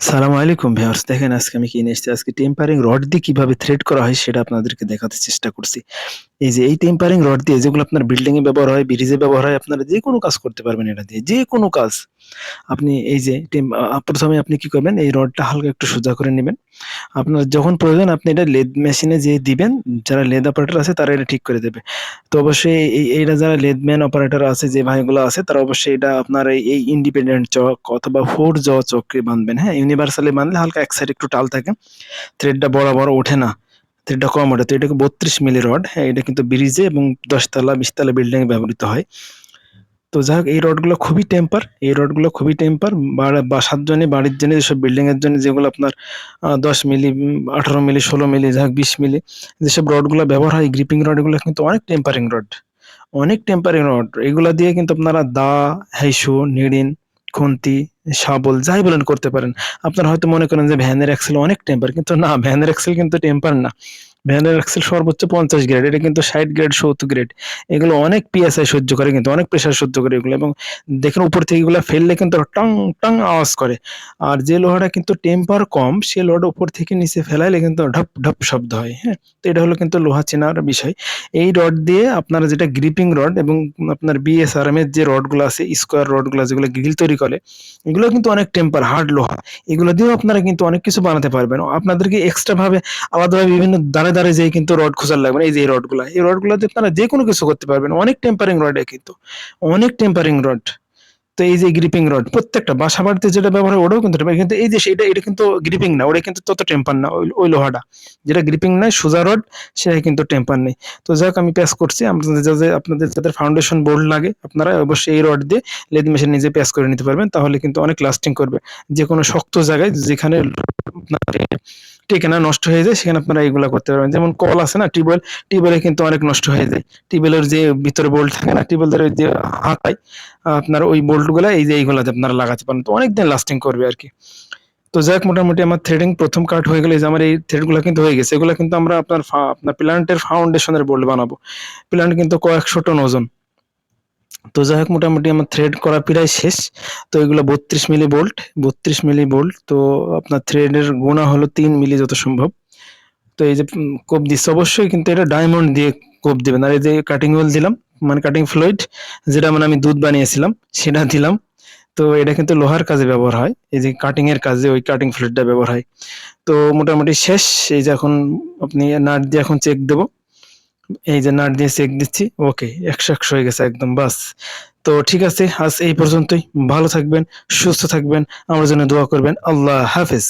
সালাম আলাইকুম ভিউয়ার্স, দেখেন আজকে আমি কি নিয়ে এসেছি? আজকে টেম্পারিং রড দিয়ে কীভাবে থ্রেড করা হয় সেটা আপনাদেরকে দেখাতে চেষ্টা করছি। এই যে এই টেম্পারিং রড দিয়ে যেগুলো আপনার বিল্ডিং এ ব্যবহার হয় ব্রিজে ব্যবহার হয়, আপনারা যে কোনো কাজ করতে পারবেন এটা দিয়ে, যে কোনো কাজ। আপনি এই যে প্রথমে আপনি কি করবেন, এই রডটা হালকা একটু সোজা করে নেবেন। আপনার যখন প্রয়োজন, আপনি এটা লেদ মেশিনে যে দিবেন, যারা লেদ অপারেটর আছে, তারা এটা ঠিক করে দেবে। তো অবশ্যই এই এইটা যারা লেদম্যান অপারেটর আছে, যে ভাইগুলো আছে, তারা অবশ্যই এটা আপনার এই ইন্ডিপেন্ডেন্ট চক অথবা ফোর জ চক্রে বাঁধবেন। হ্যাঁ ইউনিভার্সালি বাঁধলে হালকা এক সাইড একটু টাল থাকে থ্রেডটা বরাবর ওঠে না। থ্রেডটা কম ওঠে তো এটাকে বত্রিশ মিলি রড হ্যাঁ এটা কিন্তু ব্রিজে এবং দশতলা, বিশতলা বিল্ডিং এ ব্যবহৃত হয়। তো যাই হোক, এই রডগুলো খুবই টেম্পার এই রডগুলো খুবই টেম্পার বাসার জন্য বাড়ির জন্য যেসব বিল্ডিং এর জন্য যেগুলো আপনার দশ মিলি, আঠারো মিলি, ষোলো মিলি, যাই হোক, বিশ মিলি, যেসব রডগুলো ব্যবহার হয় গ্রিপিং রড এগুলো কিন্তু অনেক টেম্পারিং রড, অনেক টেম্পারিং রড। এগুলা দিয়ে কিন্তু আপনারা দা, হাইসু, নিড়িন খুন্তি, শাবল, যাই বলেন করতে পারেন। আপনারা হয়তো মনে করেন যে ভ্যানের এক্সেল অনেক টেম্পার কিন্তু না, ভ্যানের এক্সেল কিন্তু টেম্পার না। ভ্যানের এক্সেল সর্বোচ্চ পঞ্চাশ গ্রেড এটা কিন্তু ষাট গ্রেড সত্তর গ্রেড এগুলো অনেক পিএসআই সহ্য করে কিন্তু, অনেক প্রেশার সহ্য করে এগুলো এবং দেখেন উপর থেকে এগুলো ফেললে কিন্তু টং টং আওয়াজ করে। আর যে লোহাটা কিন্তু টেম্পার কম, সে লোহাটা উপর থেকে নিচে ফেলাইলে কিন্তু ঢপ ঢপ শব্দ হয় হ্যাঁ? তো এটা হলো কিন্তু লোহা চেনার বিষয়। এই রড দিয়ে আপনারা যেটা গ্রিপিং রড এবং আপনার বিএসআরএম এর যে রডগুলো আছে স্কোয়ার রডগুলো যেগুলো গ্রিল তৈরি করে, এগুলো কিন্তু অনেক টেম্পার হার্ড লোহা এগুলো দিয়েও আপনারা কিন্তু অনেক কিছু বানাতে পারবেন। আপনাদেরকে এক্সট্রা ভাবে আলাদাভাবে বিভিন্ন দাঁড়ে দাঁড়ে যেয়ে কিন্তু রড খোঁজার লাগবে না। এই যে রড রডগুলো এই রডগুলো দিয়ে আপনারা যে কোনো কিছু করতে পারবেন অনেক টেম্পারিং রড কিন্তু, অনেক টেম্পারিং রড তো এই যে গ্রিপিং রড প্রত্যেকটা বাসা বাড়িতে যেটা ব্যবহার হয় ওটাও কিন্তু কিন্তু এই যে সেটা, এটা কিন্তু গ্রিপিং না, ওটা কিন্তু তত টেম্পার না, ওই লোহাটা। যেটা গ্রিপিং নাই সোজা রড সেটা কিন্তু টেম্পার নেই। তো যাক আমি প্যাস করছি, আপনাদের যাদের আপনাদের যাদের ফাউন্ডেশন বোর্ড লাগে, আপনারা অবশ্যই এই রড দিয়ে লেদ মেশিন নিজে প্যাস করে নিতে পারবেন, তাহলে কিন্তু অনেক লাস্টিং করবে। যে কোনো শক্ত জায়গায় যেখানে টেকেনা নষ্ট হয়ে যায়, সেখানে আপনারা এগুলা করতে পারবেন। যেমন কল আছে না, টিউবওয়েল, টিউবওয়েলে কিন্তু অনেক নষ্ট হয়ে যায়। টিউবওয়েলের যে ভিতরে বোল্ট থাকে না, টিউবওয়েলের যে হাতায়, আপনার ওই বোল্টগুলা এই যে এইগুলাতে আপনারা লাগাতে পারেন, তো অনেক দিন লাস্টিং করবে আর কি। তো যাক মোটামুটি আমার থ্রেডিং প্রথম কাট হয়ে গেলে যে আমার এই থ্রেডগুলো কিন্তু হয়ে গেছে। এগুলো কিন্তু আমরা আপনার আপনার প্ল্যান্টের ফাউন্ডেশনের বোল্ট বানাবো। প্ল্যান্ট কিন্তু কয়েকশো টন ওজন। তো যাই হোক, মোটামুটি আমার থ্রেড করা প্রায় শেষ। তো এগুলো বত্রিশ মিলি বোল্ট বত্রিশ মিলি বোল্ট তো আপনার থ্রেডের গোনা হলো তিন মিলি যত সম্ভব। তো এই যে কোপ দিচ্ছে, অবশ্যই কিন্তু এটা ডায়মন্ড দিয়ে কোপ দিবেন। আর এই যে কাটিং হুইল দিলাম মানে কাটিং ফ্লুইড যেটা মানে আমি দুধ বানিয়েছিলাম, সেটা দিলাম। তো এটা কিন্তু লোহার কাজে ব্যবহার হয়। এই যে কাটিং এর কাজে ওই কাটিং ফ্লুইডটা ব্যবহার হয়। তো মোটামুটি শেষ। এই যে এখন আপনি নাট দিয়ে এখন চেক দেবো। এই যে নাট দিয়ে চেক দিচ্ছি। ওকে একশো একশো হয়ে গেছে একদম, বাস। তো ঠিক আছে, আজ এই পর্যন্তই। ভালো থাকবেন, সুস্থ থাকবেন। আমার জন্য দোয়া করবেন। আল্লাহ হাফেজ।